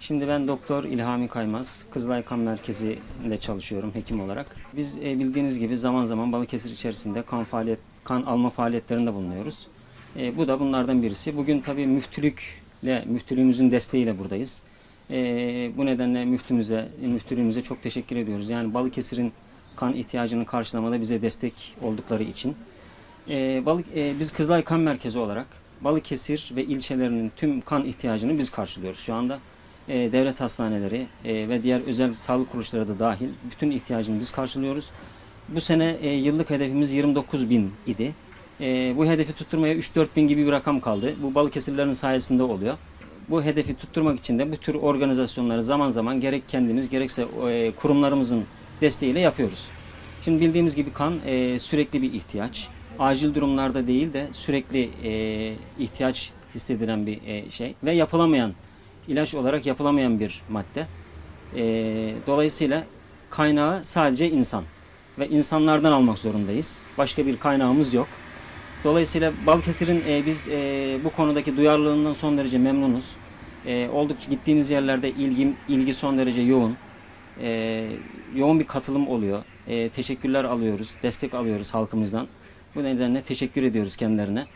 Şimdi ben Doktor İlhami Kaymaz, Kızılay Kan Merkezi ile çalışıyorum hekim olarak. Biz e, bildiğiniz gibi zaman zaman Balıkesir içerisinde kan faaliyet kan alma faaliyetlerinde bulunuyoruz. E, bu da bunlardan birisi. Bugün tabii müftülükle, müftülüğümüzün desteğiyle buradayız. E, bu nedenle müftümüze, müftülüğümüze çok teşekkür ediyoruz. Yani Balıkesir'in kan ihtiyacını karşılamada bize destek oldukları için. E, balık, e, biz Kızılay Kan Merkezi olarak Balıkesir ve ilçelerinin tüm kan ihtiyacını biz karşılıyoruz şu anda. E, devlet hastaneleri e, ve diğer özel sağlık kuruluşları da dahil bütün ihtiyacını biz karşılıyoruz. Bu sene e, yıllık hedefimiz 29 bin idi. E, bu hedefi tutturmaya 3-4 bin gibi bir rakam kaldı. Bu Balıkesirlerin sayesinde oluyor. Bu hedefi tutturmak için de bu tür organizasyonları zaman zaman gerek kendimiz gerekse e, kurumlarımızın desteğiyle yapıyoruz. Şimdi bildiğimiz gibi kan e, sürekli bir ihtiyaç. Acil durumlarda değil de sürekli e, ihtiyaç hissedilen bir e, şey ve yapılamayan ilaç olarak yapılamayan bir madde. E, dolayısıyla kaynağı sadece insan ve insanlardan almak zorundayız. Başka bir kaynağımız yok. Dolayısıyla Balıkesir'in e, biz e, bu konudaki duyarlılığından son derece memnunuz. E, oldukça gittiğimiz yerlerde ilgi, ilgi son derece yoğun. E, yoğun bir katılım oluyor. E, teşekkürler alıyoruz, destek alıyoruz halkımızdan. Bu nedenle teşekkür ediyoruz kendilerine.